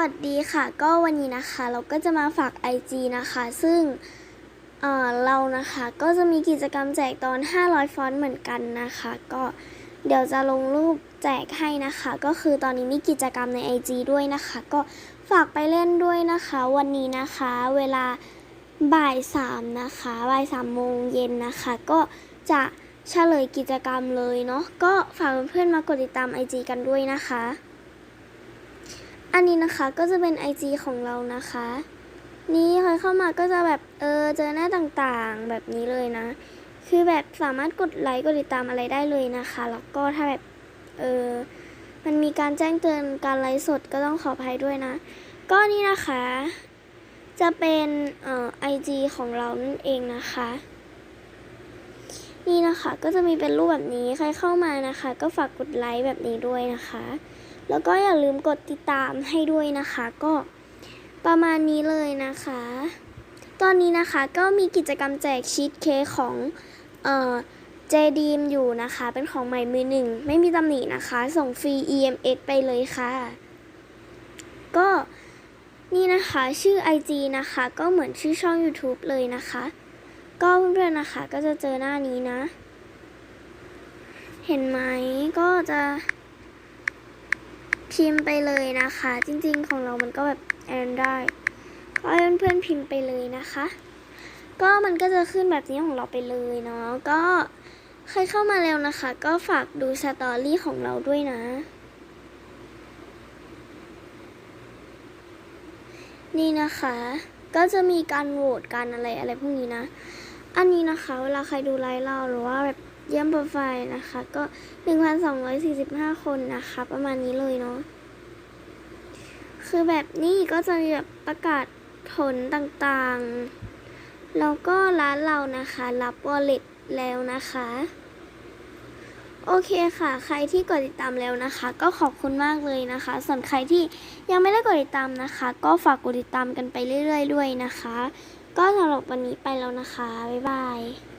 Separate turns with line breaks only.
วัสดีค่ะ ก็วันนี้นะคะเราก็จะมาฝาก IG นะคะ ซึ่งเเรานะคะก็จะมีกิจกรรมแจกตอน 500 ฟอนต์เหมือนกันนะคะ ก็เดี๋ยวจะลงรูปแจกให้นะคะ ก็คือตอนนี้มีกิจกรรมใน IG ด้วยนะคะ ก็ฝากไปเล่นด้วยนะคะ วันนี้นะคะเวลาบ่ายสามนะคะบ่ายสามโมงเย็นนะคะ ก็จะเฉลยกิจกรรมเลยเนาะก็ฝากเพื่อนๆมากดติดตาม IG กันด้วยนะคะ อันนี้นะคะก็จะเป็น IG ของเรานะคะ นี่ใครเข้ามาก็จะแบบเออเจอหน้าต่างๆแบบนี้เลยนะ คือแบบสามารถกดไลค์กดติดตามอะไรได้เลยนะคะ แล้วก็ถ้าแบบเออมันมีการแจ้งเตือนการไลฟ์สดก็ต้องขออภัยด้วยนะ ก็นี่นะคะ จะเป็นเอ่อ IG ของเรานั่นเองนะคะ นี่นะคะก็จะมีเป็นรูปแบบนี้ใครเข้ามานะคะ ก็ฝากกดไลค์แบบนี้ด้วยนะคะ แล้วก็อย่าลืมกดติดตามให้ด้วยนะคะ ก็ประมาณนี้เลยนะคะ ตอนนี้นะคะก็มีกิจกรรมแจกชีสเค้กของเอ่อเจดีมอยู่นะคะ เป็นของใหม่มือหนึ่งไม่มีตำหนินะคะ ส่งฟรี EMS ไปเลยค่ะ ก็นี่นะคะชื่อ IG นะคะ ก็เหมือนชื่อช่อง YouTube เลยนะคะ ก็เพื่อนๆนะคะ ก็จะเจอหน้านี้นะ เห็นไหมก็จะพิมพ์ไปเลยนะคะ จริงๆของเรามันก็แบบแอนได้ ก็ให้เพื่อนๆพิมพ์ไปเลยนะคะ ก็มันก็จะขึ้นแบบนี้ของเราไปเลยเนาะก็ใครเข้ามาแล้วนะคะ ก็ฝากดูสตอรี่ของเราด้วยนะ นี่นะคะ ก็จะมีการโหวตการอะไรอะไรพวกนี้นะ อันนี้นะคะ เวลาใครดูไลฟ์เราหรือว่าแบบเยี่ยมโปรไฟล์นะคะ ก็ 1,245 คนนะคะ ประมาณนี้เลยเนาะคือแบบนี้ก็จะมีแบบประกาศผลต่างๆ แล้วก็ร้านเรานะคะ รับ wallet แล้วนะคะโอเคค่ะ ใครที่กดติดตามแล้วนะคะ ก็ขอบคุณมากเลยนะคะ ส่วนใครที่ยังไม่ได้กดติดตามนะคะ ก็ฝากกดติดตามกันไปเรื่อย ๆ ด้วยนะคะ ก็สำหรับวันนี้ไปแล้วนะคะ บ๊ายบาย